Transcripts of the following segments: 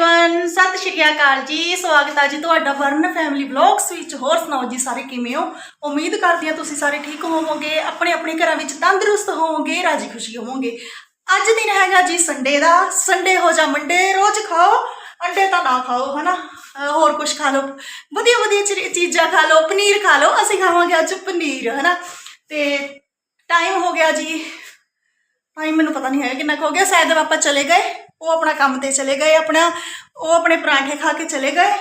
Everyone ਸਤਿ ਸ਼੍ਰੀ ਅਕਾਲ ਜੀ ਸਵਾਗਤ ਹੈ ਜੀ ਤੁਹਾਡਾ ਵਰਨ ਫੈਮਿਲੀ ਵਲੌਗਸ ਵਿੱਚ ਹੋਰ ਸੁਣਾਓ ਜੀ ਸਾਰੇ ਕਿਵੇਂ ਹੋ ਉਮੀਦ ਕਰਦੀ ਹਾਂ ਤੁਸੀਂ ਸਾਰੇ ਠੀਕ ਹੋਵੋਗੇ ਆਪਣੇ ਆਪਣੇ ਘਰਾਂ ਵਿੱਚ ਤੰਦਰੁਸਤ ਹੋਵੋਗੇ ਰਾਜੀ ਖੁਸ਼ੀ ਹੋਵੋਗੇ ਅੱਜ ਦਿਨ ਹੈਗਾ ਜੀ ਸੰਡੇ ਦਾ ਸੰਡੇ ਹੋ ਜਾ ਮੰਡੇ ਰੋਜ਼ ਖਾਓ ਅੰਡੇ ਤਾਂ ਨਾ ਖਾਓ ਹਨਾ ਅਹ ਹੋਰ ਕੁਝ ਖਾ ਲਓ ਵਧੀਆ ਵਧੀਆ ਚੀ- ਚੀਜ਼ਾਂ ਖਾ ਲਓ ਪਨੀਰ ਖਾ ਲਓ ਅਸੀਂ ਖਾਵਾਂਗੇ ਅੱਜ ਪਨੀਰ ਹਨਾ ਤੇ ਟਾਈਮ ਹੋ ਗਿਆ ਜੀ ਟਾਈਮ ਮੈਨੂੰ ਪਤਾ ਨਹੀਂ ਹੈ ਕਿੰਨਾ ਕੁ ਹੋ ਗਿਆ ਸ਼ਾਇਦ ਆਪਾਂ ਚਲੇ ਗਏ ਉਹ ਆਪਣਾ ਕੰਮ ਤੇ ਚਲੇ ਗਏ ਆਪਣਾ ਉਹ ਆਪਣੇ ਪਰਾਂਠੇ ਖਾ ਕੇ ਚਲੇ ਗਏ।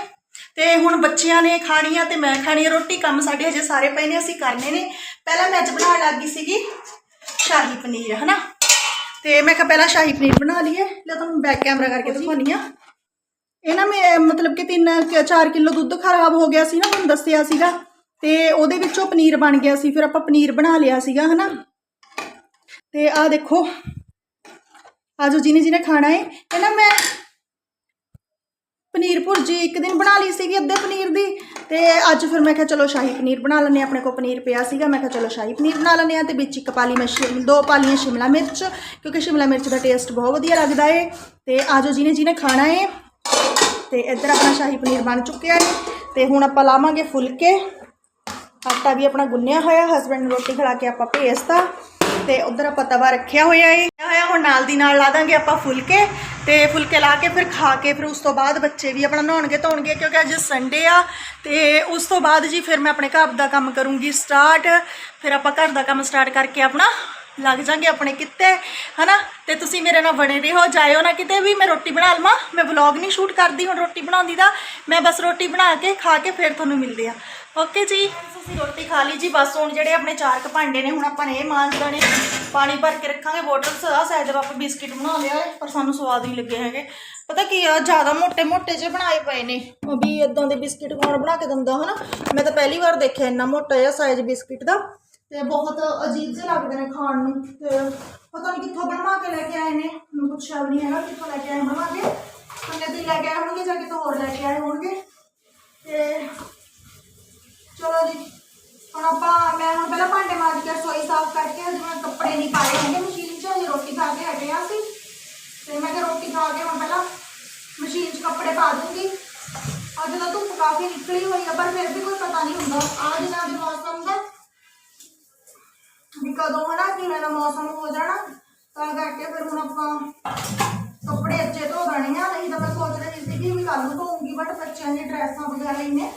ਤੇ ਹੁਣ ਬੱਚਿਆਂ ਨੇ ਖਾਣੀ ਆ ਤੇ ਮੈਂ ਖਾਣੀ ਆ ਰੋਟੀ ਕੰਮ ਸਾਡੇ ਹਜੇ ਸਾਰੇ ਪਏ ਨੇ ਅਸੀਂ ਕਰਨੇ ਨੇ। ਪਹਿਲਾਂ ਮੈਂ ਅੱਜ ਬਣਾਉਣ ਲੱਗੀ ਸੀਗੀ ਸ਼ਾਹੀ ਪਨੀਰ ਹਨਾ? ਤੇ ਮੈਂ ਕਿਹਾ ਪਹਿਲਾਂ ਸ਼ਾਹੀ ਪਨੀਰ ਬਣਾ ਲਈਏ ਲੈ ਤੁਹਾਨੂੰ ਬੈਕ ਕੈਮਰਾ ਕਰਕੇ ਦਿਖਾਉਣੀ ਆ। ਇਹ ਨਾ ਮੈਂ ਮਤਲਬ ਕਿ 3 4 ਕਿਲੋ ਦੁੱਧ ਖਰਾਬ ਹੋ ਗਿਆ ਸੀ ਨਾ ਤੁਹਾਨੂੰ ਦੱਸਿਆ ਸੀਗਾ। ਤੇ ਉਹਦੇ ਵਿੱਚੋਂ ਪਨੀਰ ਬਣ ਗਿਆ ਸੀ ਫਿਰ ਆਪਾਂ ਪਨੀਰ ਬਣਾ ਲਿਆ ਸੀਗਾ ਹਨਾ? ਤੇ ਆਹ ਦੇਖੋ ਆਜੋ ਜਿਹਨੇ ਜਿਹਨੇ ਖਾਣਾ ਹੈ ਕਹਿੰਦਾ ਮੈਂ ਪਨੀਰ ਭੁਰਜੀ ਇੱਕ ਦਿਨ ਬਣਾ ਲਈ ਸੀਗੀ ਅੱਧੇ ਪਨੀਰ ਦੀ, ਤੇ ਅੱਜ ਫਿਰ ਮੈਂ ਕਿਹਾ ਚਲੋ ਸ਼ਾਹੀ ਪਨੀਰ ਬਣਾ ਲੈਂਦੇ ਹਾਂ, ਆਪਣੇ ਕੋਲ ਪਨੀਰ ਪਿਆ ਸੀਗਾ, ਮੈਂ ਕਿਹਾ ਚਲੋ ਸ਼ਾਹੀ ਪਨੀਰ ਬਣਾ ਲੈਂਦੇ ਹਾਂ, ਤੇ ਵਿੱਚ ਇੱਕ ਪਾਲੀ ਮੈਂ ਸ਼ਿਮ, ਦੋ ਪਾਲੀਆਂ ਸ਼ਿਮਲਾ ਮਿਰਚ, ਕਿਉਂਕਿ ਸ਼ਿਮਲਾ ਮਿਰਚ ਦਾ ਟੇਸਟ ਬਹੁਤ ਵਧੀਆ ਲੱਗਦਾ ਏ, ਤੇ ਆਜੋ ਜਿਹਨੇ ਜਿਹਨੇ ਖਾਣਾ ਏ, ਤੇ ਇੱਧਰ ਆਪਣਾ ਸ਼ਾਹੀ ਪਨੀਰ ਬਣ ਚੁੱਕਿਆ ਏ, ਤੇ ਹੁਣ ਆਪਾਂ ਲਾਵਾਂਗੇ ਫੁਲਕੇ, ਆਟਾ ਵੀ ਆਪਣਾ ਗੁੰਨਿਆ ਹੋਇਆ ਹਸਬੰਡ ਨੂੰ ਰੋਟੀ ਖਿਲਾ ਕੇ ਆਪਾਂ ਭੇਜਤਾ। ਤੇ ਉਧਰ ਆਪਾਂ ਤਵਾ ਰੱਖਿਆ ਹੋਇਆ ਏ। ਹੋਇਆ, ਹੁਣ ਨਾਲ ਦੀ ਨਾਲ ਲਾ ਦਾਂਗੇ ਆਪਾਂ ਫੁਲਕੇ। ਤੇ ਫੁਲਕੇ ਲਾ ਕੇ ਫਿਰ ਖਾ ਕੇ ਫਿਰ ਉਸ ਤੋਂ ਬਾਅਦ ਬੱਚੇ ਵੀ ਆਪਣਾ ਨਹਾਉਣਗੇ ਧੋਣਗੇ, ਕਿਉਂਕਿ ਅੱਜ ਸੰਡੇ ਆ। ਤੇ ਉਸ ਤੋਂ ਬਾਅਦ ਜੀ ਫਿਰ ਮੈਂ ਆਪਣੇ ਘਰ ਦਾ ਕੰਮ ਕਰੂੰਗੀ ਸਟਾਰਟ ਫਿਰ ਆਪਾਂ ਘਰ ਦਾ ਕੰਮ ਸਟਾਰਟ ਕਰਕੇ ਆਪਣਾ ਲੱਗ ਜਾਾਂਗੇ ਆਪਣੇ ਕਿੱਤੇ, ਹਨਾ? ਤੇ ਤੁਸੀਂ ਮੇਰੇ ਨਾਲ ਬਣੇ ਰਹੋ, ਜਾਇਓ ਨਾ ਕਿਤੇ ਵੀ, ਮੈਂ ਰੋਟੀ ਬਣਾ ਲਵਾਂ। ਮੈਂ ਵਲੌਗ ਨਹੀਂ ਸ਼ੂਟ ਕਰਦੀ, ਹੁਣ ਰੋਟੀ ਬਣਾਉਂਦੀ ਦਾ। ਮੈਂ ਬਸ ਰੋਟੀ ਬਣਾ ਕੇ, ਖਾ ਕੇ ਫਿਰ ਤੁਹਾਨੂੰ ਮਿਲਦੇ ਆ। ਓਕੇ ਜੀ। ਤੁਸੀਂ ਰੋਟੀ ਖਾ ਲਈ ਜੀ, ਬਸ ਹੁਣ ਜਿਹੜੇ ਆਪਣੇ ਚਾਰ ਕ ਭਾਂਡੇ ਨੇ, ਹੁਣ ਆਪਾਂ ਨੇ ਇਹ ਮਾਂਜ ਲੈਣੇ। ਪਾਣੀ ਭਰ ਕੇ ਰੱਖਾਂਗੇ ਬੋਟਲ ਸਦਾ ਸਹਿਜਬ ਆਪਾਂ ਬਿਸਕਿਟ ਬਣਾ ਲਿਆ ਪਰ ਸਾਨੂੰ ਸਵਾਦ ਨਹੀਂ ਲੱਗੇ ਹੈਗੇ। ਪਤਾ ਕੀ ਆ, ਜ਼ਿਆਦਾ ਮੋٹے ਮੋٹے ਜੇ ਬਣਾਏ ਪਏ ਨੇ। ਉਹ ਵੀ ਇਦਾਂ ਦੇ ਬਿਸਕਿਟ ਕੌਣ ਬਣਾ ਕੇ ਦਿੰਦਾ, ਹਨਾ? ਮੈਂ ਤਾਂ ਪਹਿਲੀ ਵਾਰ ਦੇਖਿਆ ਇੰਨਾ ਮੋਟਾ ਜਿਹਾ ਸਾਈਜ਼ ਬਿਸਕਿਟ ਦਾ। ਤੇ ਬਹੁਤ ਅਜੀਬ ਜਿਹੇ ਲੱਗਦੇ ਨੇ ਖਾਣ ਨੂੰ। ਤੇ ਪਤਾ ਨਹੀਂ ਕਿੱਥੋਂ ਬਣਵਾ ਕੇ ਲੈ ਕੇ ਆਏ ਨੇ। ਮੈਨੂੰ ਪੁੱਛਿਆ ਵੀ ਨਹੀਂ ਹੈਗਾ ਕਿੱਥੋਂ ਲੈ ਕੇ ਆਏ ਬਣਵਾ ਕੇ ਉਹਨੇ ਤੇ ਲੈ ਕੇ ਆਏ ਹੋਣਗੇ ਜਾਂ ਕਿਤੇ ਹੋਰ ਲੈ ਕੇ ਆਏ ਹੋਣਗੇ। ਤੇ ਚਲੋ ਜੀ ਹੁਣ ਆਪਾਂ ਮੈਂ ਹੁਣ ਪਹਿਲਾਂ ਭਾਂਡੇ ਮਾਂਜ ਕੇ ਰਸੋਈ ਸਾਫ਼ ਕਰਕੇ ਹਜੇ ਮੈਂ ਕੱਪੜੇ ਨਹੀਂ ਪਾਏ ਹੈਗੇ ਮਸ਼ੀਨ 'ਚ ਹਜੇ ਰੋਟੀ ਖਾ ਕੇ ਹਟੇ ਆ ਸੀ ਤੇ ਮੈਂ ਕਿਹਾ ਰੋਟੀ ਖਾ ਕੇ ਹੁਣ ਪਹਿਲਾਂ ਮਸ਼ੀਨ 'ਚ ਕੱਪੜੇ ਪਾ ਦੂੰਗੀ ਅੱਜ ਤਾਂ ਧੁੱਪ ਕਾਫੀ ਨਿਕਲੀ ਹੋਈ ਆ ਪਰ ਫਿਰ ਵੀ ਕੋਈ ਪਤਾ ਨਹੀਂ ਹੁੰਦਾ ਆਹ ਦਿਨਾਂ ਦੇ ਮੌਸਮ ਦਾ ਵੀ ਕਦੋਂ ਹਨਾ ਕਿਵੇਂ ਦਾ ਮੌਸਮ ਹੋ ਜਾਣਾ ਤਾਂ ਕਰਕੇ ਫਿਰ ਹੁਣ ਆਪਾਂ ਕੱਪੜੇ ਅੱਛੇ ਧੋ ਦੇਣੇ ਆ ਨਹੀਂ ਤਾਂ ਮੈਂ ਸੋਚ ਰਹੀ ਸੀ ਵੀ ਕੱਲ ਨੂੰ ਧੋਊਂਗੀ ਬਟ ਬੱਚਿਆਂ ਦੀਆਂ ਡਰੈਸਾਂ ਵਗੈਰਾ ਹੀ ਨੇ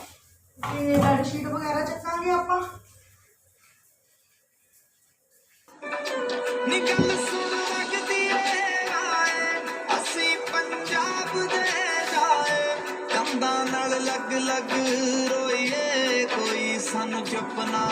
ਤੇ ਬੈੱਡ ਸ਼ੀਟ ਵਗੈਰਾ ਚੱਕਾਂਗੇ ਆਪਾਂ। ਨਿਕਲ ਸੁਣ ਲੱਗਦੀ ਏ ਆਏ ਅਸੀਂ ਪੰਜਾਬ ਦੇ ਜਾਏ। ਕੰਧਾਂ ਨਾਲ ਲੱਗ ਲੱਗ ਰੋਈਏ, ਕੋਈ ਸਾਨੂੰ ਚੁੱਪ ਨਾ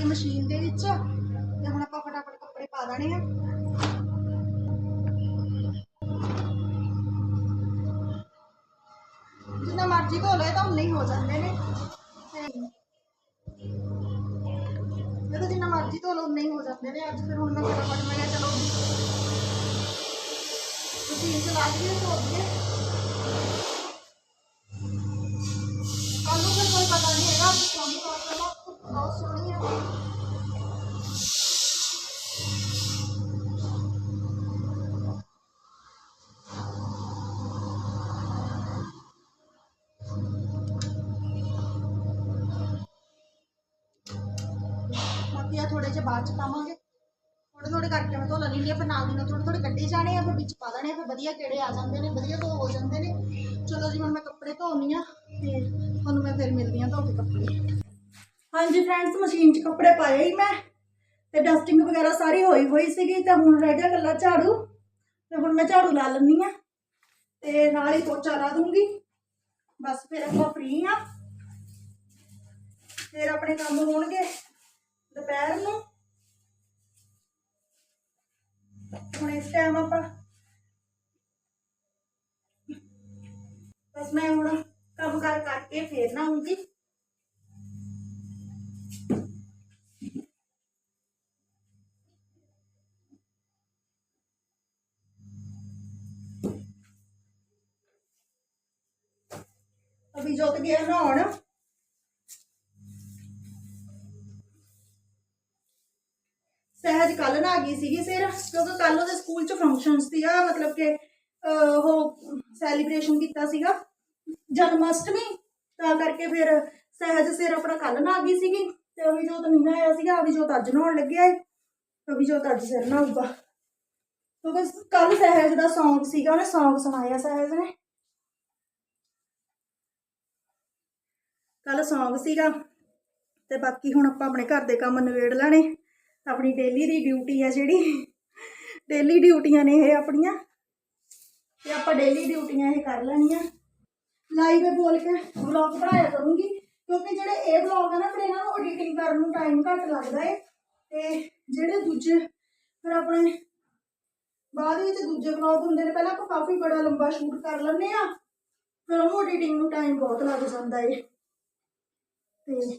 ਕੱਪੜੇ ਮਸ਼ੀਨ ਦੇ ਵਿੱਚ ਤੇ ਹੁਣ ਆਪਾਂ ਫਟਾਫਟ ਕੱਪੜੇ ਪਾ ਦੇਣੇ ਆ। ਜਿੰਨਾ ਮਰਜ਼ੀ ਧੋ ਲਏ ਤਾਂ ਉਨੇ ਹੋ ਜਾਂਦੇ ਨੇ। ਤੇ ਜਿੰਨਾ ਮਰਜ਼ੀ ਧੋ ਲਓ, ਉਨੇ ਹੋ ਜਾਂਦੇ ਨੇ। ਅੱਜ ਫਿਰ ਹੁਣ ਮੈਂ ਫਟਾਫਟ ਮੈਂ ਚਲੋ ਮਸ਼ੀਨ ਚਲਾ ਕੇ ਧੋ ਦਈਏ ਕੱਲ ਨੂੰ ਫਿਰ ਕੋਈ ਪਤਾ ਨਹੀਂ ਹੈਗਾ ਕਿ ਸੋਹਣੀ ਮੌਸਮ ਆ ਧੁੱਪ ਬਹੁਤ ਸੋਹਣੀ ਆ ਬਾਕੀ ਆ ਥੋੜੇ ਜਿਹਾ ਬਾਅਦ ਚ ਪਾਵਾਂਗੇ। ਥੋੜੇ ਥੋੜੇ ਕਰਕੇ ਮੈਂ ਧੋ ਲੈਣੀ ਆ, ਫਿਰ ਨਾਲ ਦੀ ਨਾਲ ਥੋੜੇ ਥੋੜੇ ਕੱਢੇ ਜਾਣੇ ਆ, ਫਿਰ ਵਿੱਚ ਪਾ ਦੇਣੇ ਆ, ਫਿਰ ਵਧੀਆ ਕਿਹੜੇ ਆ ਜਾਂਦੇ ਨੇ, ਵਧੀਆ ਧੋ ਹੋ ਜਾਂਦੇ ਨੇ। ਚਲੋ ਜੀ, ਹੁਣ ਮੈਂ ਕੱਪੜੇ ਧੋਣੀ ਆ ਤੇ ਤੁਹਾਨੂੰ ਮੈਂ ਫਿਰ ਮਿਲਦੀ ਆ ਧੋ ਹਾਂਜੀ ਫਰੈਂਡਸ ਮਸ਼ੀਨ 'ਚ ਕੱਪੜੇ ਪਾਏ ਹੀ ਮੈਂ ਤੇ ਡਸਟਿੰਗ ਵਗੈਰਾ ਸਾਰੀ ਹੋਈ ਹੋਈ ਸੀਗੀ ਤੇ ਹੁਣ ਰਹਿ ਗਿਆ ਇਕੱਲਾ ਝਾੜੂ ਤੇ ਹੁਣ ਮੈਂ ਝਾੜੂ ਲਾ ਲੈਂਦੀ ਆ ਤੇ ਨਾਲ ਹੀ ਪੋਚਾ ਲਾ ਦੂੰਗੀ। ਬਸ ਫਿਰ ਆਪਾਂ ਫ੍ਰੀ ਆ ਫਿਰ ਆਪਣੇ ਕੰਮ ਹੋਣਗੇ ਦੁਪਹਿਰ ਨੂੰ। ਹੁਣ ਇਸ ਟਾਈਮ ਆਪਾਂ ਬਸ ਮੈਂ ਹੁਣ ਕੰਮ ਕਰ ਕਰਕੇ ਫੇਰ ਨਾ ਆਉਂਗੀ ਅਭੀ ਜੋਤ ਨਹਾਉਣ। ਸਹਿਜ ਕੱਲ ਨਾ ਗਈ ਸੀਗੀ ਫਿਰ, ਕਿਉਂਕਿ ਕੱਲ ਉਹਦੇ ਸਕੂਲ ਚ ਫੰਕਸ਼ਨ ਸੀਗਾ ਮਤਲਬ ਕਿ ਉਹ ਸੈਲੀਬ੍ਰੇਸ਼ਨ ਕੀਤਾ ਸੀਗਾ। ਜਨਮ ਅਸ਼ਟਮੀ ਤਾਂ ਕਰਕੇ ਫਿਰ ਸਹਿਜ ਸਿਰ ਆਪਣਾ ਕੱਲ ਨਾ ਗਈ ਸੀਗੀ। ਤੇ ਅਭੀ ਜੋਤ ਨਹੀਂ ਨਾ ਆਇਆ ਸੀਗਾ ਅਭੀ ਜੋਤ ਅੱਜ ਨਹਾਉਣ ਲੱਗਿਆ ਏ। ਅਭੀ ਜੋਤ ਅੱਜ ਸਿਰ ਨਹਾਊਗਾ। ਕਿਉਂਕਿ ਕੱਲ ਸਹਿਜ ਦਾ ਸੌਂਗ ਸੀਗਾ, ਉਹਨੇ ਸੌਂਗ ਸੁਣਾਇਆ ਸਹਿਜ ਨੇ। ਕੱਲ ਸੌਂਗ ਸੀਗਾ ਤੇ ਬਾਕੀ ਹੁਣ ਆਪਾਂ ਆਪਣੇ ਘਰ ਦੇ ਕੰਮ ਨਿਬੇੜ ਲੈਣੇ। ਆਪਣੀ ਡੇਲੀ ਦੀ ਡਿਊਟੀ ਹੈ ਜਿਹੜੀ। ਡੇਲੀ ਡਿਊਟੀਆਂ ਨੇ ਇਹ ਆਪਣੀਆਂ। ਤੇ ਆਪਾਂ ਡੇਲੀ ਡਿਊਟੀਆਂ ਇਹ ਕਰ ਲੈਣੀਆਂ। ਲਾਈਵ ਬੋਲ ਕੇ ਵਲੌਗ ਬਣਾਇਆ ਕਰੂੰਗੀ। ਕਿਉਂਕਿ ਜਿਹੜੇ ਇਹ ਵਲੌਗ ਆ ਨਾ, ਫਿਰ ਇਹਨਾਂ ਨੂੰ ਐਡੀਟਿੰਗ ਕਰਨ ਨੂੰ ਟਾਈਮ ਘੱਟ ਲੱਗਦਾ ਏ। ਤੇ ਜਿਹੜੇ ਦੂਜੇ, ਫਿਰ ਆਪਣੇ ਬਾਅਦ ਵਿੱਚ ਦੂਜੇ ਵਲੌਗ ਹੁੰਦੇ ਨੇ, ਪਹਿਲਾਂ ਆਪਾਂ ਕਾਫੀ ਬੜਾ ਲੰਬਾ ਸ਼ੂਟ ਕਰ ਲੈਂਦੇ ਆ। ਫਿਰ ਉਹਨੂੰ ਐਡੀਟਿੰਗ ਨੂੰ ਟਾਈਮ ਬਹੁਤ ਲੱਗ ਜਾਂਦਾ ਏ। ਤੇ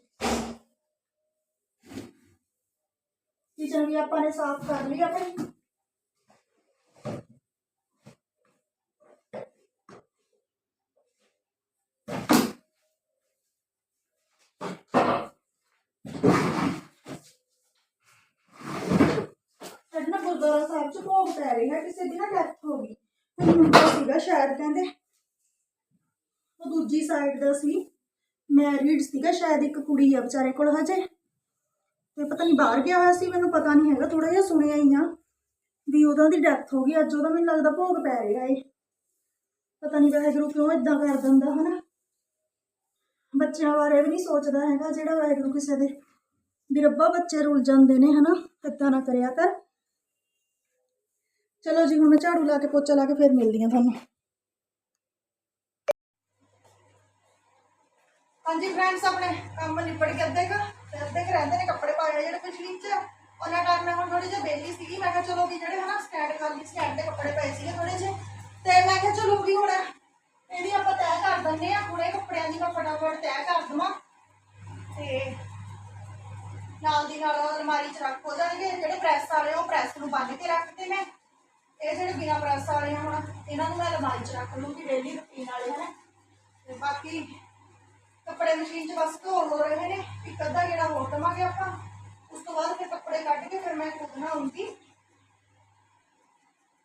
ਕਿਚਨ ਵੀ ਆਪਾਂ ਨੇ ਸਾਫ਼ ਕਰ ਲਈ ਆਪਣੀ ਅੱਜ ਗੁਰਦੁਆਰਾ ਸਾਹਿਬ ਚ ਭੋਗ ਪੈ ਰਿਹਾ ਕਿਸੇ ਦੀ ਨਾ ਡੈਥ ਹੋ ਗਈ। ਕੋਈ ਮੁੰਡਾ ਸੀਗਾ ਸ਼ਾਇਦ ਕਹਿੰਦੇ। ਉਹ ਦੂਜੀ ਸਾਈਡ ਦਾ ਸੀ। ਮੈਰਿਡ ਸੀਗਾ, ਸ਼ਾਇਦ ਇੱਕ ਕੁੜੀ ਆ ਵਿਚਾਰੇ ਕੋਲ ਹਜੇ। ਤੇ ਪਤਾ ਨਹੀਂ ਬਾਹਰ ਗਿਆ ਹੋਇਆ ਸੀ, ਮੈਨੂੰ ਪਤਾ ਨਹੀਂ ਹੈਗਾ ਥੋੜਾ ਜਿਹਾ ਸੁਣਿਆ ਹੀ ਆ ਵੀ ਉਹਦਾ ਦੀ ਡੈਥ ਹੋ ਗਈ, ਅੱਜ ਉਹਦਾ ਮੈਨੂੰ ਲੱਗਦਾ ਭੋਗ ਪੈ ਰਿਹਾ ਏ। ਪਤਾ ਨਹੀਂ ਵਾਹਿਗੁਰੂ ਕਿਉਂ ਇਦਾਂ ਕਰ ਦਿੰਦਾ, ਹਨਾ? ਬੱਚਿਆਂ ਬਾਰੇ ਵੀ ਨਹੀਂ ਸੋਚਦਾ ਹੈਗਾ ਜਿਹੜਾ ਵਾਹਿਗੁਰੂ ਕਿਸੇ ਦੇ ਵੀ ਰੱਬਾ ਬੱਚੇ ਰੁੱਲ ਜਾਂਦੇ ਨੇ, ਹਨਾ? ਇਦਾਂ ਨਾ ਕਰਿਆ ਕਰ। ਚਲੋ ਜੀ, ਹੁਣ ਮੈਂ ਝਾੜੂ ਲਾ ਕੇ ਪੋਚਾ ਲਾ ਕੇ ਫਿਰ ਮਿਲਦੀ ਆ ਤੁਹਾਨੂੰ। ਹਾਂਜੀ ਫਰੈਂਡਸ ਆਪਣੇ ਕੰਮ ਨਿਬੜ ਕੇ ਅੱਧੇ ਕੁ ਤੇ ਅੱਧੇ ਕੁ ਰਹਿੰਦੇ ਨੇ ਕੱਪੜੇ ਪਾਏ ਆ ਜਿਹੜੇ ਪਿਛਲੀ ਚ। ਉਹਨਾਂ ਟਾਈਮ ਮੈਂ ਹੁਣ ਥੋੜੀ ਜਿਹੀ ਬੇਲੀ ਸੀਗੀ। ਮੈਂ ਕਿਹਾ ਚਲੋ ਵੀ ਜਿਹੜੇ ਹਨਾ ਸਟੈਂਡ ਖਾਲੀ ਸਟੈਂਡ ਤੇ ਕੱਪੜੇ ਪਏ ਸੀਗੇ ਥੋੜੇ ਜਿਹੇ। ਤੇ ਮੈਂ ਕਿਹਾ ਚਲੋ ਵੀ ਹੁਣ ਇਹਦੀ ਆਪਾਂ ਤੈਅ ਕਰ ਦਿੰਦੇ ਆ ਪੂਰੇ ਕੱਪੜਿਆਂ ਦੀ ਮੈਂ ਫਟਾਫਟ ਤੈਅ ਕਰ ਦਵਾਂ। ਤੇ ਨਾਲ ਦੀ ਨਾਲ ਅਲਮਾਰੀ 'ਚ ਰੱਖ ਹੋ ਜਾਣਗੇ। ਜਿਹੜੇ ਪ੍ਰੈਸ ਵਾਲੇ ਆ, ਉਹ ਪ੍ਰੈਸ ਨੂੰ ਬੰਨ ਕੇ ਰੱਖਦੇ ਮੈਂ ਇਹ ਜਿਹੜੇ ਬਿਨਾ ਪ੍ਰੈਸ ਵਾਲੇ ਆ ਹੁਣ ਇਹਨਾਂ ਨੂੰ ਮੈਂ ਅਲਮਾਰੀ ਕੱਪੜੇ ਮਸ਼ੀਨ 'ਚ ਬਸ ਧੋ ਹੋ ਰਹੇ ਨੇ, ਇੱਕ ਅੱਧਾ ਜਿਹੜਾ ਹੋਰ ਦਵਾਂਗੇ ਆਪਾਂ। ਉਸ ਤੋਂ ਬਾਅਦ ਫਿਰ ਕੱਪੜੇ ਕੱਢ ਕੇ ਫਿਰ ਮੈਂ ਖੁਦ ਨਹਾਉਂਗੀ।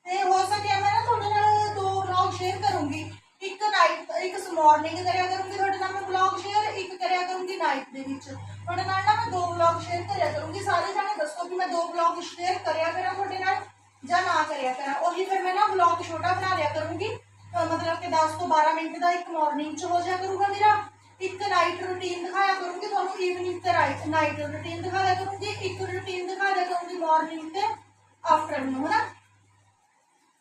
ਤੇ ਹੋ ਸਕਿਆ ਮੈਂ ਨਾ ਤੁਹਾਡੇ ਨਾਲ ਦੋ ਵਲੌਗ ਸ਼ੇਅਰ ਕਰੂੰਗੀ। ਇੱਕ ਨਾਈਟ ਇੱਕ ਮਾਰਨਿੰਗ ਕਰਿਆ ਕਰੂੰਗੀ ਤੁਹਾਡੇ ਨਾਲ ਮੈਂ ਵਲੌਗ ਸ਼ੇਅਰ ਇੱਕ ਕਰਿਆ ਕਰੂੰਗੀ ਨਾਈਟ ਦੇ ਵਿੱਚ। ਤੁਹਾਡੇ ਨਾਲ ਨਾ ਮੈਂ ਦੋ ਵਲੌਗ ਸ਼ੇਅਰ ਕਰਿਆ ਕਰੂੰਗੀ। ਸਾਰੇ ਜਾਣੇ ਦੱਸੋ ਕਿ ਮੈਂ ਦੋ ਵਲੌਗ ਸ਼ੇਅਰ ਕਰਿਆ ਕਰਾਂ ਤੁਹਾਡੇ ਨਾਲ ਜਾਂ ਨਾ ਕਰਿਆ ਕਰਾਂ। ਉਹੀ ਫਿਰ ਮੈਂ ਨਾ ਵਲੌਗ ਛੋਟਾ ਬਣਾ ਲਿਆ ਕਰੂੰਗੀ। ਮਤਲਬ ਕਿ 10 ਤੋਂ 12 ਮਿੰਟ ਦਾ ਇੱਕ ਮਾਰਨਿੰਗ ਚ ਹੋ ਜਾਇਆ ਕਰੂਗਾ ਮੇਰਾ। ਇੱਕ ਨਾਈਟ ਰੂਟੀਨ ਦਿਖਾਇਆ ਕਰੂੰਗੀ, ਤੁਹਾਨੂੰ ਈਵਨਿੰਗ ਤੇ ਨਾਈਟ ਰੂਟੀਨ ਦਿਖਾਇਆ ਕਰੂੰਗੀ, ਇੱਕ ਰੂਟੀਨ ਦਿਖਾ ਕਰੂੰਗੀ ਮਾਰਨਿੰਗ ਤੇ ਆਫਟਰਨੂਨ ਹਨਾ?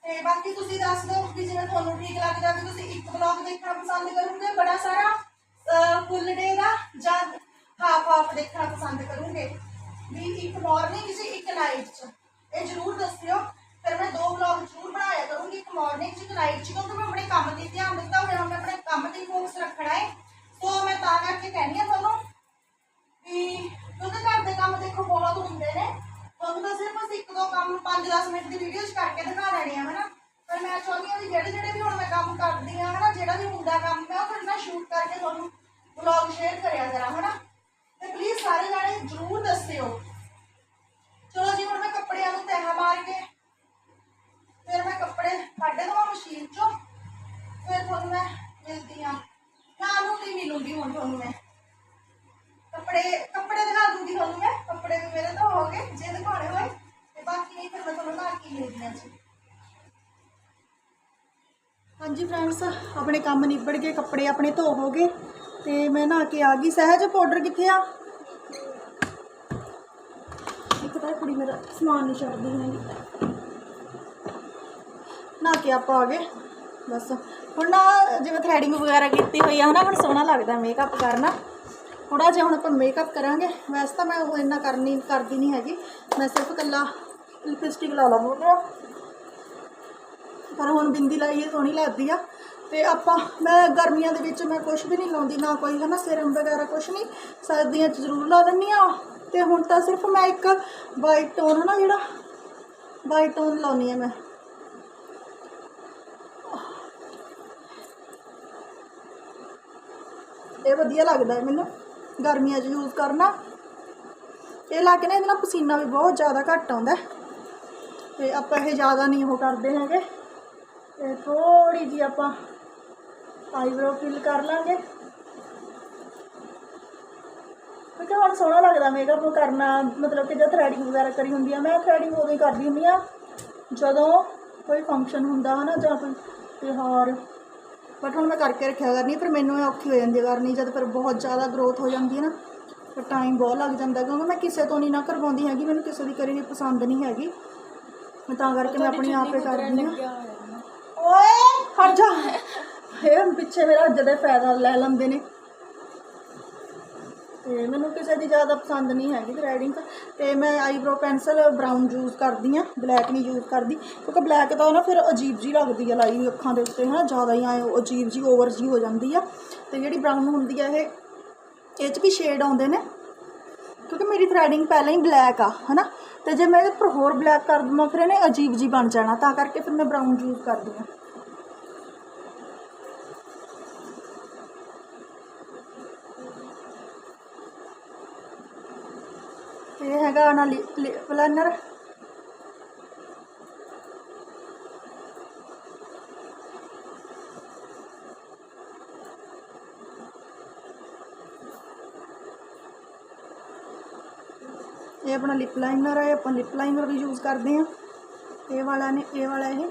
ਤੇ ਬਾਕੀ ਤੁਸੀਂ ਦੱਸ ਦਿਓ ਕਿ ਜਿਵੇਂ ਤੁਹਾਨੂੰ ਠੀਕ ਲੱਗਦਾ ਵੀ ਤੁਸੀਂ ਇੱਕ ਵਲੌਗ ਦੇਖਣਾ ਪਸੰਦ ਕਰੋਗੇ, ਬੜਾ ਸਾਰਾ ਫੁੱਲ ਡੇ ਦਾ, ਜਾਂ ਹਾਫ ਹਾਫ ਦੇਖਣਾ ਪਸੰਦ ਕਰੋਗੇ। ਵੀ ਇੱਕ ਮਾਰਨਿੰਗ ਸੀ ਇੱਕ ਨਾਈਟ ਚ। ਇਹ ਜ਼ਰੂਰ ਦੱਸਿਓ ਫਿਰ ਮੈਂ ਦੋ ਵਲੌਗ ਜ਼ਰੂਰ ਬਣਾਇਆ ਕਰੂੰਗੀ, ਇੱਕ ਮਾਰਨਿੰਗ ਚ, ਇੱਕ ਨਾਈਟ ਚ, ਕਿਉਂਕਿ ਮੈਂ ਆਪਣੇ ਕੰਮ ਤੇ ਧਿਆਨ ਦਿੱਤਾ ਹੋਇਆ ਹੁਣ ਮੈਂ ਆਪਣੇ ਕੰਮ ਤੇ ਫੋਕਸ ਰੱਖਣਾ ਹੈ। ਸੋ ਮੈਂ ਤਾਂ ਕਰਕੇ ਕਹਿੰਦੀ ਆ ਤੁਹਾਨੂੰ ਵੀ ਕਿਉਂਕਿ ਘਰ ਦੇ ਕੰਮ ਦੇਖੋ ਬਹੁਤ ਹੁੰਦੇ ਨੇ। ਤੁਹਾਨੂੰ ਤਾਂ ਸਿਰਫ ਅਸੀਂ ਇੱਕ ਦੋ ਕੰਮ 5-10 ਮਿੰਟ ਦੀ ਵੀਡੀਓ ਕਰਕੇ ਦਿਖਾ ਦੇਣੇ ਆ, ਹਨਾ? ਪਰ ਮੈਂ ਚਾਹੁੰਦੀ ਹਾਂ ਵੀ ਜਿਹੜੇ ਜਿਹੜੇ ਵੀ ਹੁਣ ਮੈਂ ਕੰਮ ਕਰਦੀ ਆ, ਹਨਾ, ਜਿਹੜਾ ਵੀ ਹੁੰਦਾ ਕੰਮ ਮੈਂ ਉਹ ਫਿਰ ਮੈਂ ਸ਼ੂਟ ਕਰਕੇ ਤੁਹਾਨੂੰ ਵਲੌਗ ਸ਼ੇਅਰ ਕਰਿਆ ਕਰਾਂ, ਹਨਾ? ਤੇ ਪਲੀਜ਼ ਸਾਰੇ ਜਾਣੇ ਜ਼ਰੂਰ ਦੱਸਿਓ। ਚਲੋ ਜੀ, ਹੁਣ ਮੈਂ ਕੱਪੜਿਆਂ ਨੂੰ ਤਹਿ ਮਾਰ ਕੇ ਫਿਰ ਮੈਂ ਕੱਪੜੇ ਕੱਢ ਦਵਾਂ ਮਸ਼ੀਨ 'ਚੋਂ। ਫਿਰ ਤੁਹਾਨੂੰ ਮੈਂ ਮਿਲਦੀ ਆ ਨਾਲ ਨੂੰ ਨਹੀਂ ਹੁਣ ਤੁਹਾਨੂੰ ਮੈਂ। ਕੱਪੜੇ ਕੱਪੜੇ ਦਿਖਾ ਦੂੰਗੀ ਤੁਹਾਨੂੰ ਮੈਂ। ਕੱਪੜੇ ਵੀ ਮੇਰੇ ਤਾਂ ਹੋ ਗਏ, ਜੇ ਦਿਖਾਣੇ ਹੋਏ, ਤੇ ਬਾਕੀ ਨਹੀਂ ਫਿਰ ਮੈਂ ਤੁਹਾਨੂੰ ਨਾ ਕੀ ਮਿਲਦੀਆਂ ਜੀ ਹਾਂਜੀ ਫਰੈਂਡਸ ਆਪਣੇ ਕੰਮ ਨਿਬੜ ਗਏ, ਕੱਪੜੇ ਆਪਣੇ ਧੋ ਹੋ ਗਏ, ਤੇ ਮੈਂ ਨਾ ਕੇ ਆ ਗਈ। ਸਹਿਜ ਪਾਊਡਰ ਕਿੱਥੇ ਆ? ਇੱਕ ਤਾਂ ਕੁੜੀ ਮੇਰਾ ਸਮਾਨ ਨਹੀਂ ਛੱਡਦੀ ਹੈਗੀ। ਨਾ ਕੇ ਆਪਾਂ ਆ ਗਏ, ਬਸ। ਹੁਣ ਨਾ ਜਿਵੇਂ ਥ੍ਰੈਡਿੰਗ ਵਗੈਰਾ ਕੀਤੀ ਹੋਈ ਆ, ਹਨਾ, ਹੁਣ ਸੋਹਣਾ ਲੱਗਦਾ ਮੇਕਅਪ ਕਰਨਾ। ਥੋੜਾ ਜਿਹਾ ਹੁਣ ਆਪਾਂ ਮੇਕਅਪ ਕਰਾਂਗੇ। ਵੈਸੇ ਤਾਂ ਮੈਂ ਉਹ ਇੰਨਾ ਕਰਨੀ, ਕਰਦੀ ਨਹੀਂ ਹੈਗੀ। ਮੈਂ ਸਿਰਫ ਇਕੱਲਾ ਲਿਪਸਟਿਕ ਲਾ ਲਵਾਂਗੀ ਪਰ ਹੁਣ ਬਿੰਦੀ ਲਾਈਏ ਸੋਹਣੀ ਲੱਗਦੀ ਆ। ਤੇ ਆਪਾਂ, ਮੈਂ ਗਰਮੀਆਂ ਦੇ ਵਿੱਚ ਮੈਂ ਕੁਝ ਵੀ ਨਹੀਂ ਲਾਉਂਦੀ, ਨਾ ਕੋਈ, ਹਨਾ, ਸਿਰਮ ਵਗੈਰਾ ਕੁਝ ਨਹੀਂ। ਸਰਦੀਆਂ 'ਚ ਜ਼ਰੂਰ ਲਾ ਦਿੰਦੀ ਆ। ਤੇ ਹੁਣ ਤਾਂ ਸਿਰਫ ਮੈਂ ਇੱਕ ਵਾਈਟ ਟੋਨ ਨਾ ਜਿਹੜਾ ਵਾਈਟ ਟੋਨ ਲਾਉਣੀ ਆ ਮੈਂ। ਇਹ ਵਧੀਆ ਲੱਗਦਾ ਹੈ ਮੈਨੂੰ, ਗਰਮੀਆਂ 'ਚ ਯੂਜ਼ ਕਰਨਾ। ਇਹ ਲਾ ਕੇ ਨਾ ਇਹਦੇ ਨਾਲ ਪਸੀਨਾ ਵੀ ਬਹੁਤ ਜ਼ਿਆਦਾ ਘੱਟ ਆਉਂਦਾ ਹੈ। ਤੇ ਆਪਾਂ ਇਹ ਜ਼ਿਆਦਾ ਨਹੀਂ ਉਹ ਕਰਦੇ ਹੈਗੇ। ਤੇ ਥੋੜੀ ਜੀ ਆਪਾਂ ਆਈਬ੍ਰੋ ਫਿਲ ਕਰ ਲਾਂਗੇ। ਕਿਉਂਕਿ ਹੁਣ ਸੋਹਣਾ ਲੱਗਦਾ ਮੇਕਅਪ ਕਰਨਾ, ਮਤਲਬ ਕਿ ਜਦ ਥ੍ਰੈਡਿੰਗ ਵਗੈਰਾ ਕਰੀ ਹੁੰਦੀ ਆ, ਮੈਂ ਥ੍ਰੈਡਿੰਗ ਉਦੋਂ ਹੀ ਕਰਦੀ ਹੁੰਦੀ ਆ। ਜਦੋਂ ਕੋਈ ਫੰਕਸ਼ਨ ਹੁੰਦਾ ਹਨਾ, ਜਾਂ ਕੋਈ ਤਿਉਹਾਰ ਬਟ ਹੁਣ ਮੈਂ ਕਰਕੇ ਰੱਖਿਆ ਕਰਨੀ ਪਰ ਮੈਨੂੰ ਇਹ ਔਖੀ ਹੋ ਜਾਂਦੀ ਹੈ ਕਰਨੀ ਜਦ ਫਿਰ ਬਹੁਤ ਜ਼ਿਆਦਾ ਗਰੋਥ ਹੋ ਜਾਂਦੀ ਹੈ ਨਾ ਫਿਰ ਟਾਈਮ ਬਹੁਤ ਲੱਗ ਜਾਂਦਾ ਕਿਉਂਕਿ ਮੈਂ ਕਿਸੇ ਤੋਂ ਨਹੀਂ ਨਾ ਕਰਵਾਉਂਦੀ ਹੈਗੀ ਮੈਨੂੰ ਕਿਸੇ ਦੀ ਕਰੀ ਹੋਈ ਪਸੰਦ ਨਹੀਂ ਹੈਗੀ। ਮੈਂ ਤਾਂ ਕਰਕੇ ਮੈਂ ਆਪਣੀ ਆਪੇ ਕਰਦੀ ਹਾਂ। ਓਏ ਹਟ ਜਾ। ਇਹ ਪਿੱਛੇ ਮੇਰਾ ਅੱਜ ਦੇ ਫਾਇਦਾ ਲੈ ਲੈਂਦੇ ਨੇ। ਤੇ ਮੈਨੂੰ ਕਿਸੇ ਦੀ ਜ਼ਿਆਦਾ ਪਸੰਦ ਨਹੀਂ ਹੈਗੀ ਥ੍ਰੈਡਿੰਗ ਤੇ ਮੈਂ ਆਈਬ੍ਰੋ ਪੈਨਸਲ ਬਰਾਊਨ ਯੂਜ਼ ਕਰਦੀ ਆ ਬਲੈਕ ਨਹੀਂ ਯੂਜ਼ ਕਰਦੀ, ਕਿਉਂਕਿ ਬਲੈਕ ਤਾਂ ਨਾ ਫਿਰ ਅਜੀਬ ਜੀ ਲੱਗਦੀ ਆ ਲਾਈ ਅੱਖਾਂ ਦੇ ਉੱਤੇ, ਹਨਾ, ਜ਼ਿਆਦਾ ਹੀ ਐ ਅਜੀਬ ਜੀ ਓਵਰ ਜੀ ਹੋ ਜਾਂਦੀ ਆ। ਤੇ ਜਿਹੜੀ ਬਰਾਊਨ ਹੁੰਦੀ ਆ ਇਹ ਇਹ 'ਚ ਵੀ ਸ਼ੇਡ ਆਉਂਦੇ ਨੇ, ਕਿਉਂਕਿ ਮੇਰੀ ਥ੍ਰੈਡਿੰਗ ਪਹਿਲਾਂ ਹੀ ਬਲੈਕ ਆ, ਹਨਾ, ਤੇ ਜੇ ਮੈਂ ਇਹਦੇ ਉੱਪਰ ਹੋਰ ਬਲੈਕ ਕਰ ਦਵਾਂ, ਫਿਰ ਇਹਨੇ ਅਜੀਬ ਜੀ ਬਣ ਜਾਣਾ, ਤਾਂ ਕਰਕੇ ਫਿਰ ਮੈਂ ਬਰਾਊਨ ਯੂਜ਼ ਕਰਦੀ ਆ ਇਹ ਹੈਗਾ ਨਾ ਪਲੈਨਰ ਇਹ ਆਪਣਾ ਲਿਪ ਲਾਈਨਰ ਹੈ ਆਪਾਂ ਲਿਪ ਲਾਈਨਰ ਵੀ ਯੂਜ਼ ਕਰਦੇ ਹਾਂ ਇਹ ਵਾਲਾ ਨੇ ਇਹ ਵਾਲਾ ਇਹ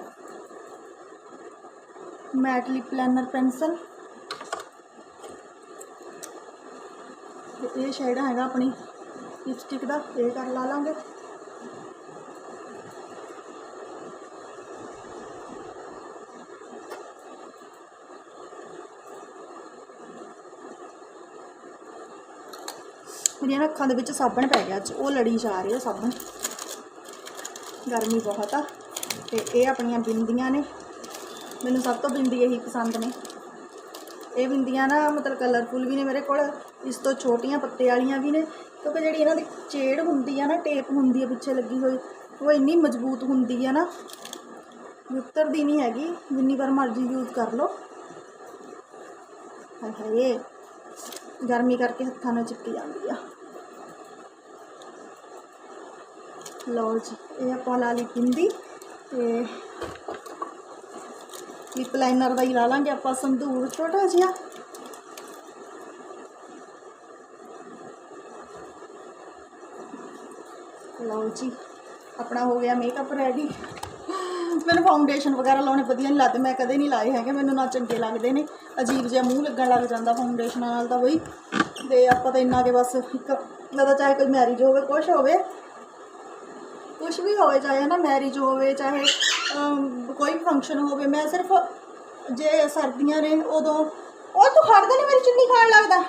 ਮੈਟ ਲਿਪ ਲਾਈਨਰ ਪੈਨਸਲ ਇਹ ਸ਼ੇਡ ਹੈਗਾ ਆਪਣੀ ਲਿਪਸਟਿਕ ਦਾ, ਇਹ ਕਰ ਲਾ ਲਾਂਗੇ। ਮੇਰੀਆਂ ਨਾ ਅੱਖਾਂ ਦੇ ਵਿੱਚ ਸਾਬਣ ਪੈ ਗਿਆ, ਅੱਜ ਉਹ ਲੜੀ ਜਾ ਰਹੀ ਹੈ ਸਾਬਣ। ਗਰਮੀ ਬਹੁਤ ਆ, ਤੇ ਇਹ ਆਪਣੀਆਂ ਬਿੰਦੀਆਂ ਨੇ। ਮੈਨੂੰ ਸਭ ਤੋਂ ਬਿੰਦੀ ਇਹੀ ਪਸੰਦ ਨੇ। ਇਹ ਬਿੰਦੀਆਂ ਨਾ ਮਤਲਬ ਕਲਰਫੁਲ ਵੀ ਨੇ ਮੇਰੇ ਕੋਲ, ਇਸ ਤੋਂ ਛੋਟੀਆਂ ਪੱਤੇ ਵਾਲੀਆਂ ਵੀ ਨੇ ਕਿਉਂਕਿ ਜਿਹੜੀ ਇਹਨਾਂ ਦੀ ਚੇੜ ਹੁੰਦੀ ਆ ਨਾ, ਟੇਪ ਹੁੰਦੀ ਆ ਪਿੱਛੇ ਲੱਗੀ ਹੋਈ, ਉਹ ਇੰਨੀ ਮਜ਼ਬੂਤ ਹੁੰਦੀ ਆ ਨਾ, ਵੀ ਉਤਰਦੀ ਨਹੀਂ ਹੈਗੀ, ਜਿੰਨੀ ਵਾਰ ਮਰਜ਼ੀ ਯੂਜ਼ ਕਰ ਲਓ। ਹਾਏ ਗਰਮੀ ਕਰਕੇ ਹੱਥਾਂ ਨਾਲ ਚਿਪਕੀ ਜਾਂਦੀ ਆ। ਲਓ ਜੀ, ਇਹ ਆਪਾਂ ਲਾ ਲਈ ਬਿੰਦੀ, ਤੇ ਲਿਪ ਲਾਈਨਰ ਦਾ ਹੀ ਲਾ ਲਾਂਗੇ ਆਪਾਂ ਸੰਦੂਰ ਛੋਟਾ ਜਿਹਾ। ਲਓ ਜੀ, ਆਪਣਾ ਹੋ ਗਿਆ ਮੇਕਅਪ ਰੈਡੀ ਮੈਨੂੰ ਫਾਊਂਡੇਸ਼ਨ ਵਗੈਰਾ ਲਾਉਣੇ ਵਧੀਆ ਨਹੀਂ ਲੱਗਦੇ, ਮੈਂ ਕਦੇ ਨਹੀਂ ਲਾਏ ਹੈਗੇ, ਮੈਨੂੰ ਨਾ ਚੰਗੇ ਲੱਗਦੇ ਨੇ। ਅਜੀਬ ਜਿਹਾ ਮੂੰਹ ਲੱਗਣ ਲੱਗ ਜਾਂਦਾ ਫਾਊਂਡੇਸ਼ਨਾਂ ਨਾਲ ਤਾਂ ਬਈ। ਤੇ ਆਪਾਂ ਤਾਂ ਇੰਨਾ ਕੇ ਬਸ ਇੱਕ ਨਾ ਤਾਂ ਚਾਹੇ ਕੋਈ ਮੈਰਿਜ ਹੋਵੇ, ਕੁਛ ਹੋਵੇ, ਕੁਛ ਵੀ ਹੋਵੇ, ਚਾਹੇ ਨਾ ਮੈਰਿਜ ਹੋਵੇ, ਚਾਹੇ ਕੋਈ ਫੰਕਸ਼ਨ ਹੋਵੇ, ਮੈਂ ਸਿਰਫ ਜੇ ਸਰਦੀਆਂ ਨੇ, ਉਦੋਂ, ਉਹ ਤੂੰ ਹਟਦਾ ਨਹੀਂ ਮੇਰੀ ਚੁੰਨੀ ਖਾਣ ਲੱਗਦਾ।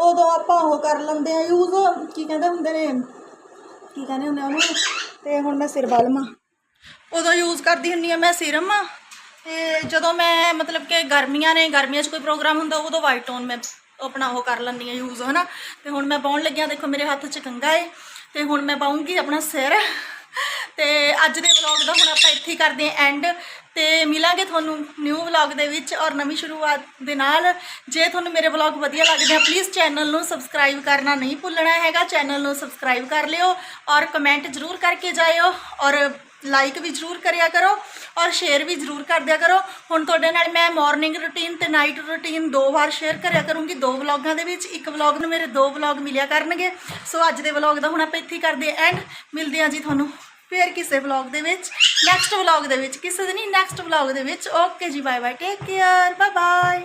ਉਦੋਂ ਆਪਾਂ ਉਹ ਕਰ ਲੈਂਦੇ ਆ ਯੂਜ਼ ਕੀ ਕਹਿੰਦੇ ਹੁੰਦੇ ਨੇ ਕੀ ਕਹਿੰਦੇ ਹੁੰਦੇ ਆ ਉਹਨੂੰ? ਤੇ ਹੁਣ ਮੈਂ ਸਿਰ ਬਾਲਮਾ ਉਦੋਂ ਯੂਜ਼ ਕਰਦੀ ਹੁੰਨੀ ਆ ਮੈਂ ਸਿਰਮ। ਤੇ ਜਦੋਂ ਮੈਂ ਮਤਲਬ ਕਿ ਗਰਮੀਆਂ ਨੇ, ਗਰਮੀਆਂ 'ਚ ਕੋਈ ਪ੍ਰੋਗਰਾਮ ਹੁੰਦਾ, ਉਦੋਂ ਵਾਈਟ ਟੋਨ ਮੈਂ ਆਪਣਾ ਉਹ ਕਰ ਲੈਂਦੀ ਆ ਯੂਜ਼ ਹਨਾ? ਤੇ ਹੁਣ ਮੈਂ ਪਾਉਣ ਲੱਗਿਆ, ਦੇਖੋ ਮੇਰੇ ਹੱਥ 'ਚ ਕੰਗਾ ਏ। ਤੇ ਹੁਣ ਮੈਂ ਪਾਉਂਗੀ ਆਪਣਾ ਸਿਰ। ਤੇ ਅੱਜ ਦੇ ਵਲੌਗ ਦਾ ਹੁਣ ਆਪਾਂ ਇੱਥੇ ਹੀ ਕਰਦੇ ਹਾਂ ਐਂਡ ਤੇ ਮਿਲਾਂਗੇ ਤੁਹਾਨੂੰ ਨਿਊ ਵਲੌਗ ਦੇ ਵਿੱਚ ਔਰ ਨਵੀਂ ਸ਼ੁਰੂਆਤ ਦੇ ਨਾਲ। ਜੇ ਤੁਹਾਨੂੰ ਮੇਰੇ ਵਲੌਗ ਵਧੀਆ ਲੱਗਦੇ ਆ ਪਲੀਜ਼ ਚੈਨਲ ਨੂੰ ਸਬਸਕ੍ਰਾਈਬ ਕਰਨਾ ਨਹੀਂ ਭੁੱਲਣਾ ਹੈਗਾ। ਚੈਨਲ ਨੂੰ ਸਬਸਕ੍ਰਾਈਬ ਕਰ ਲਿਓ ਔਰ ਕਮੈਂਟ ਜ਼ਰੂਰ ਕਰਕੇ ਜਾਇਓ ਔਰ ਲਾਈਕ ਵੀ ਜ਼ਰੂਰ ਕਰਿਆ ਕਰੋ ਔਰ ਸ਼ੇਅਰ ਵੀ ਜ਼ਰੂਰ ਕਰ ਦਿਆ ਕਰੋ। ਹੁਣ ਤੁਹਾਡੇ ਨਾਲ ਮੈਂ ਮਾਰਨਿੰਗ ਰੁਟੀਨ ਤੇ ਨਾਈਟ ਰੁਟੀਨ ਦੋ ਵਾਰ ਸ਼ੇਅਰ ਕਰਿਆ ਕਰੂੰਗੀ। ਦੋ ਵਲੌਗਾਂ ਦੇ ਵਿੱਚ ਇੱਕ ਵਲੌਗ ਨੂੰ ਮੇਰੇ ਦੋ ਵਲੌਗ ਮਿਲਿਆ ਕਰਨਗੇ। ਸੋ ਅੱਜ ਦੇ ਵਲੌਗ ਦਾ ਹੁਣ ਆਪਾਂ ਇੱਥੇ ਹੀ ਕਰਦੇ ਐਂਡ ਮਿਲਦੇ ਹਾਂ ਜੀ ਤੁਹਾਨੂੰ ਫੇਰ ਕਿਸੇ ਵਲੌਗ ਦੇ ਵਿੱਚ। ਨੈਕਸਟ ਵਲੌਗ ਦੇ ਵਿੱਚ, ਕਿਸੇ ਦਿਨ ਨਹੀਂ ਨੈਕਸਟ ਵਲੌਗ ਦੇ ਵਿੱਚ। Okay ji bye bye take care bye bye